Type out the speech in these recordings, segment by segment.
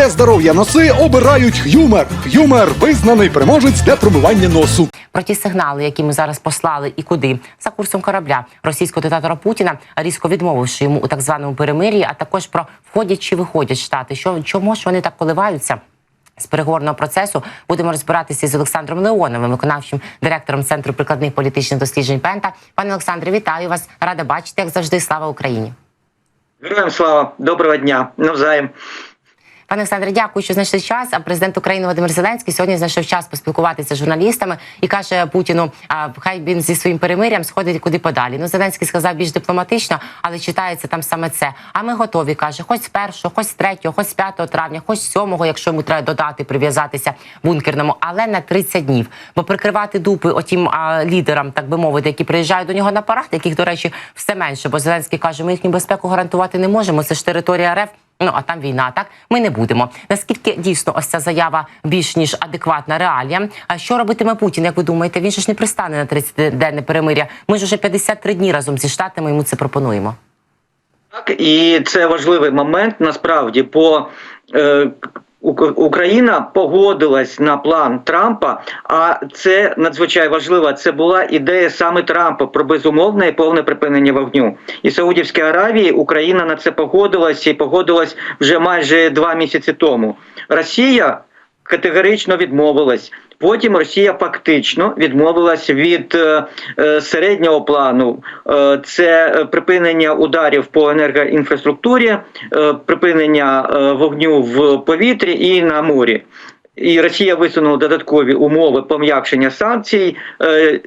Для здоров'я носи обирають Х'юмер. Х'юмер визнаний переможець для промивання носу. Про ті сигнали, які ми зараз послали і куди за курсом корабля російського диктатора Путіна, різко відмовивши йому у так званому перемир'ї, а також про входять чи виходять штати. Що чому ж вони так коливаються? З переговорного процесу будемо розбиратися з Олександром Леоновим, виконавчим директором центру прикладних політичних досліджень Пента. Пане Олександре, вітаю вас! Рада бачити, як завжди. Слава Україні! Героям слава, доброго дня, навзаєм. Пане Олександре, дякую, що знайшли час. А президент України Володимир Зеленський сьогодні знайшов час поспілкуватися з журналістами і каже Путіну: а, хай він зі своїм перемирям сходить куди подалі. Ну Зеленський сказав більш дипломатично, але читається там саме це. А ми готові, каже, хоч з першого, хоч з третього, хоч з 5 травня, хоч з сьомого, якщо йому треба додати, прив'язатися бункерному, але на 30 днів. Бо прикривати дупи отім а, лідерам, так би мовити, які приїжджають до нього на парад, яких, до речі, все менше. Бо Зеленський каже, ми їхню безпеку гарантувати не можемо. Це ж територія РФ. Ну а там війна, так ми не будемо. Наскільки дійсно ось ця заява більш ніж адекватна реалія? А що робитиме Путін? Як ви думаєте, він ж не пристане на 30-денне перемиря? Ми ж уже 53 дні разом зі штатами йому це пропонуємо. Так, і це важливий момент насправді, по. е, Україна погодилась на план Трампа, а це надзвичайно важливо. Це була ідея саме Трампа про безумовне і повне припинення вогню. І Саудівській Аравії Україна на це погодилась і погодилась вже майже два місяці тому. Росія категорично відмовилась. Потім Росія фактично відмовилась від е, е, середнього плану. Е, це е, припинення ударів по енергоінфраструктурі, е, припинення е, вогню в повітрі і на морі. І Росія висунула додаткові умови пом'якшення санкцій. Е,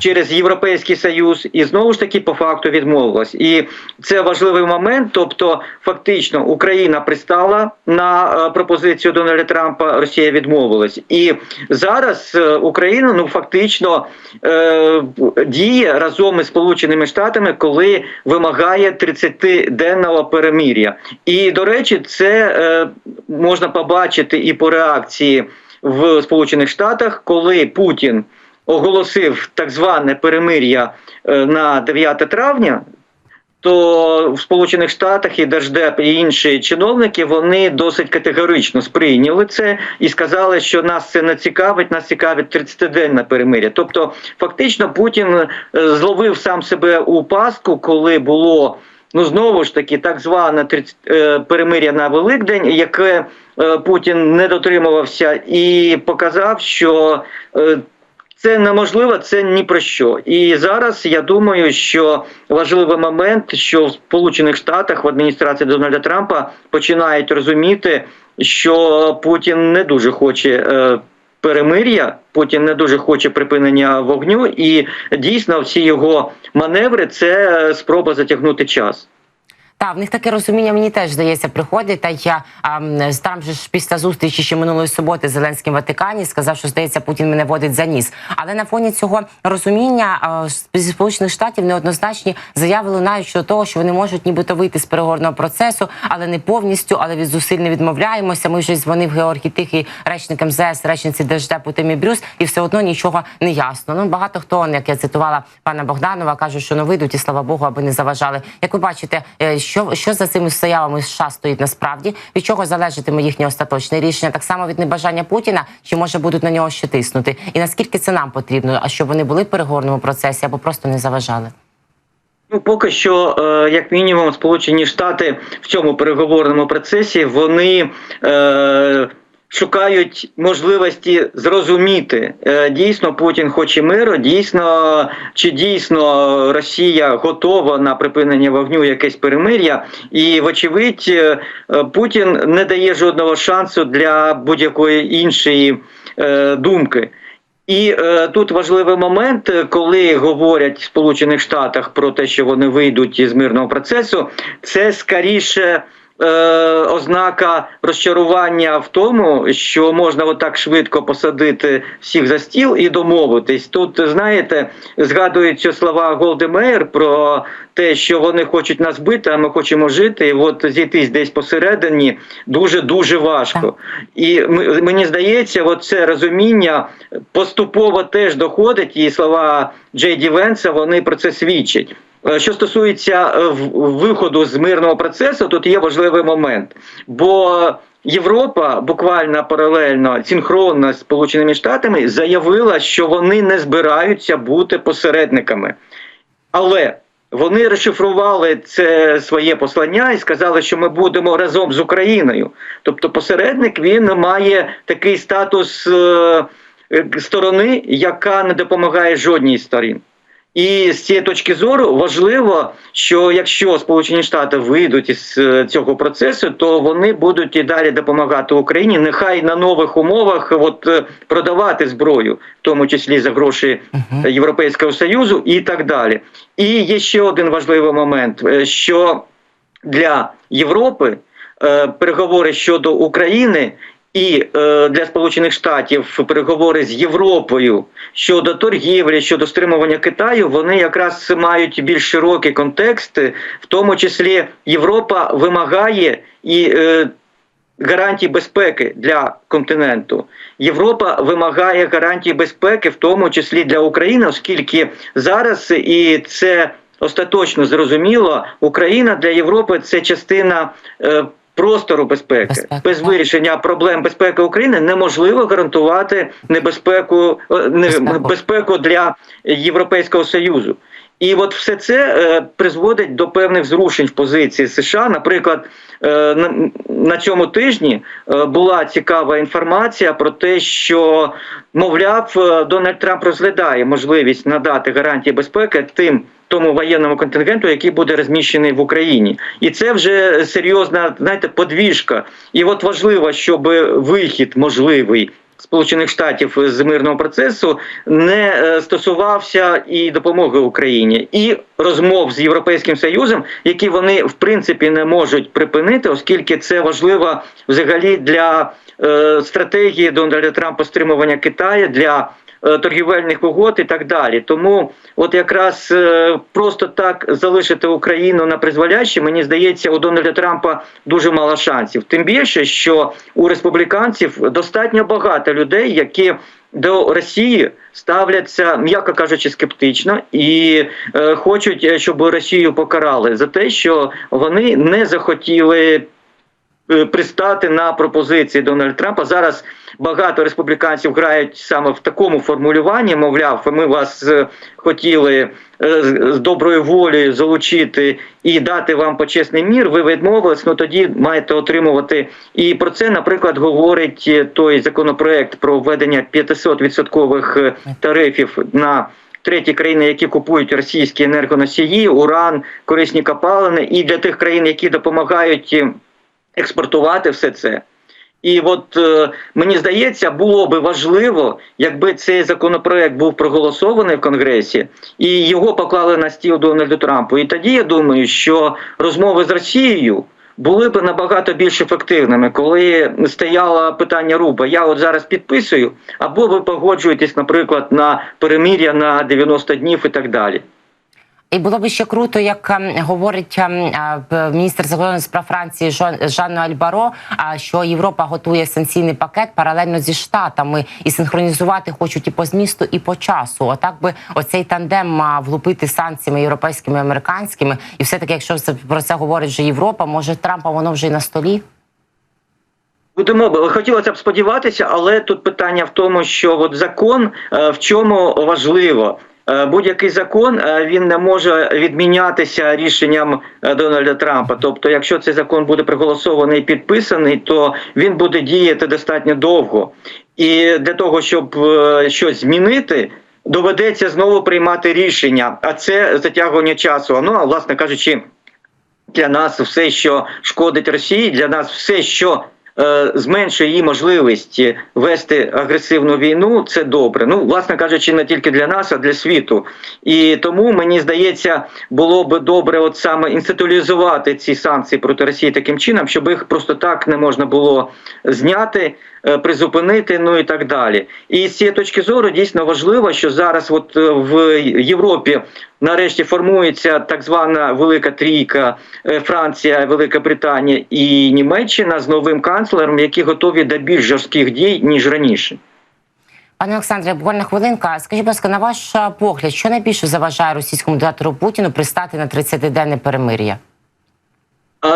Через Європейський Союз і знову ж таки по факту відмовилась, і це важливий момент. Тобто, фактично, Україна пристала на е, пропозицію Дональда Трампа, Росія відмовилась, і зараз е, Україна ну фактично е, діє разом із Сполученими Штатами, коли вимагає 30-денного перемир'я. І до речі, це е, можна побачити і по реакції в Сполучених Штатах, коли Путін оголосив так зване перемир'я е, на 9 травня, то в Сполучених Штатах і Держдеп і інші чиновники вони досить категорично сприйняли це і сказали, що нас це не цікавить, нас цікавить 30-денне перемир'я. Тобто, фактично, Путін е, зловив сам себе у пастку, коли було. Ну знову ж таки, так зване 30, е, перемир'я на Великдень, яке Путін не дотримувався, і показав, що це неможливо, це ні про що. І зараз я думаю, що важливий момент, що в Сполучених Штатах в адміністрації Дональда Трампа починають розуміти, що Путін не дуже хоче. е, Перемир'я Путін не дуже хоче припинення вогню, і дійсно всі його маневри це спроба затягнути час. Та в них таке розуміння мені теж здається приходить. Та я а, там же ж після зустрічі ще минулої суботи Зеленським в Ватикані сказав, що здається, Путін мене водить за ніс. Але на фоні цього розуміння а, зі сполучених штатів неоднозначні заяви лунають щодо того, що вони можуть нібито вийти з переговорного процесу, але не повністю, але від зусиль не відмовляємося. Ми вже дзвонив Георгій Тихий, речник МЗС, речниці Держдепу Тимі Брюс, і все одно нічого не ясно. Ну багато хто, як я цитувала пана Богданова, кажуть, що не вийдуть, і слава Богу, аби не заважали. Як ви бачите, е, що, що за цими заявами США стоїть насправді? Від чого залежатиме їхнє остаточне рішення? Так само від небажання Путіна, чи може будуть на нього ще тиснути? І наскільки це нам потрібно? А щоб вони були в переговорному процесі або просто не заважали? Ну, поки що, е, як мінімум, Сполучені Штати в цьому переговорному процесі вони е, шукають можливості зрозуміти, е, дійсно Путін хоче миру, дійсно чи дійсно Росія готова на припинення вогню, якесь перемир'я, і вочевидь, е, Путін не дає жодного шансу для будь-якої іншої е, думки. І е, тут важливий момент, коли говорять в Сполучених Штатах про те, що вони вийдуть із мирного процесу, це скоріше. Е, ознака розчарування в тому, що можна отак швидко посадити всіх за стіл і домовитись. Тут знаєте, згадуються слова Голди Меєр про те, що вони хочуть нас бити, а ми хочемо жити. І от зійтись десь посередині дуже дуже важко. І мені здається, от це розуміння поступово теж доходить, і слова Джей Ді Венса вони про це свідчать. Е, Що стосується е, виходу з мирного процесу, тут є важливий момент, бо Європа буквально паралельно синхронно з Сполученими Штатами заявила, що вони не збираються бути посередниками. Але вони розшифрували це своє послання і сказали, що ми будемо разом з Україною. Тобто, посередник він має такий статус е, сторони, яка не допомагає жодній сторін. І з цієї точки зору важливо, що якщо Сполучені Штати вийдуть із е, цього процесу, то вони будуть і далі допомагати Україні, нехай на нових умовах от е, продавати зброю, в тому числі за гроші Європейського Союзу і так далі. І є ще один важливий момент, е, що для Європи переговори щодо України і е, для Сполучених Штатів переговори з Європою щодо торгівлі, щодо стримування Китаю, вони якраз мають більш широкий контекст, в тому числі Європа вимагає і. Е, Гарантій безпеки для континенту Європа вимагає гарантій безпеки, в тому числі для України, оскільки зараз і це остаточно зрозуміло, Україна для Європи це частина е, простору безпеки. Безпеки, Без вирішення проблем безпеки України неможливо гарантувати небезпеку е, Безпеку. безпеку для Європейського союзу. І от все це е, призводить до певних зрушень в позиції США. Наприклад, е, на, на цьому тижні е, була цікава інформація про те, що мовляв, Дональд Трамп розглядає можливість надати гарантії безпеки тим. Тому воєнному контингенту, який буде розміщений в Україні, і це вже серйозна, знаєте, подвіжка. І от важливо, щоб вихід можливий Сполучених Штатів з мирного процесу не е, стосувався і допомоги Україні, і розмов з Європейським Союзом, які вони в принципі не можуть припинити, оскільки це важливо взагалі для е, стратегії Дональда Трампа стримування Китаю для торгівельних угод і так далі. Тому, от якраз е, просто так залишити Україну на призволяще, мені здається, у Дональда Трампа дуже мало шансів. Тим більше, що у республіканців достатньо багато людей, які до Росії ставляться, м'яко кажучи, скептично і е, хочуть, е, щоб Росію покарали за те, що вони не захотіли е, пристати на пропозиції Дональда Трампа. Зараз багато республіканців грають саме в такому формулюванні. Мовляв, ми вас е, хотіли е, з доброю волею залучити і дати вам почесний мір. Ви відмовились, ну тоді маєте отримувати. І про це, наприклад, говорить е, той законопроект про введення 500% е, тарифів на. Треті країни, які купують російські енергоносії, уран, корисні копалини, і для тих країн, які допомагають експортувати все це. І от е, мені здається, було би важливо, якби цей законопроект був проголосований в Конгресі і його поклали на стіл Дональду Трампу. І тоді я думаю, що розмови з Росією були б набагато більш ефективними, коли стояло питання руба. Я от зараз підписую, або ви погоджуєтесь, наприклад, на перемир'я на 90 днів і так далі. І було б ще круто, як ем, говорить ем, а, міністр закордонних справ Франції Жанна Альбаро, а, що Європа готує санкційний пакет паралельно зі штатами і синхронізувати хочуть і по змісту, і по часу. Отак би оцей тандем влупити санкціями європейськими і американськими. І все таки, якщо про це говорить вже Європа, може Трампа воно вже й на столі. Будемо хотілося б сподіватися, але тут питання в тому, що от закон е, в чому важливо. Е, Будь-який закон е, він не може відмінятися рішенням е, Дональда Трампа. Тобто, якщо цей закон буде проголосований і підписаний, то він буде діяти достатньо довго. І для того, щоб щось змінити, доведеться знову приймати рішення. А це затягування часу. Ну а власне кажучи, для нас все, що шкодить Росії, для нас все, що зменшує її можливість вести агресивну війну, це добре. Ну, власне кажучи, не тільки для нас, а для світу. І тому мені здається, було би добре, от саме інституалізувати ці санкції проти Росії таким чином, щоб їх просто так не можна було зняти. е, Призупинити, ну і так далі, і з цієї точки зору дійсно важливо, що зараз, от е, в Європі, нарешті формується так звана велика трійка е, Франція, Велика Британія і Німеччина з новим канцлером, які готові до більш жорстких дій ніж раніше. Пане Олександре, буквально хвилинка. Скажіть, будь ласка, на ваш е, погляд, що найбільше заважає російському диктатору Путіну пристати на 30-денне перемир'я?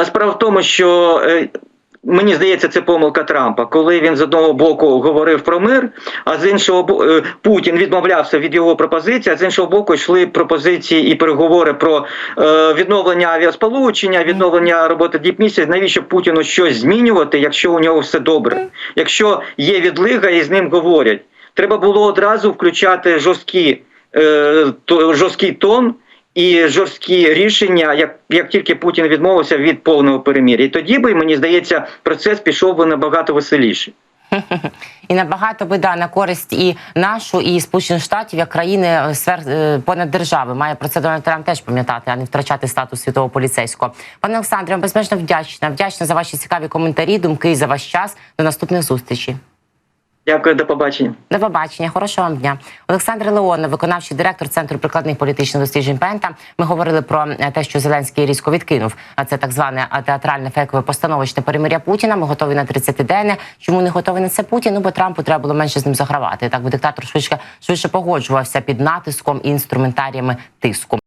Справа в тому, що е, Мені здається, це помилка Трампа, коли він з одного боку говорив про мир, а з іншого бо- е, Путін відмовлявся від його пропозицій, а з іншого боку йшли пропозиції і переговори про е, відновлення авіасполучення, відновлення роботи діпмісії. Навіщо Путіну щось змінювати, якщо у нього все добре? Якщо є відлига і з ним говорять, треба було одразу включати жорсткі, е, жорсткий тон і жорсткі рішення, як, як тільки Путін відмовився від повного перемір'я. І тоді би, мені здається, процес пішов би набагато веселіше. І набагато би да, на користь і нашу, і Сполучених Штатів як країни е, сфер е, понад держави. Має про це Дональд Трамп теж пам'ятати, а не втрачати статус світового поліцейського. Пане Олександре, безмежно вдячна. Вдячна за ваші цікаві коментарі, думки і за ваш час. До наступних зустрічей. Дякую, до побачення. До побачення, хорошого вам дня. Олександр Леонов, виконавчий директор Центру прикладних політичних досліджень Пента. Ми говорили про е, те, що Зеленський різко відкинув. А це так зване е, театральне фейкове постановочне перемиря Путіна. Ми готові на 30-денне. Чому не готовий на це Путін? Ну бо Трампу треба було менше з ним загравати. Так би диктатор швидше швидше погоджувався під натиском і інструментаріями тиску.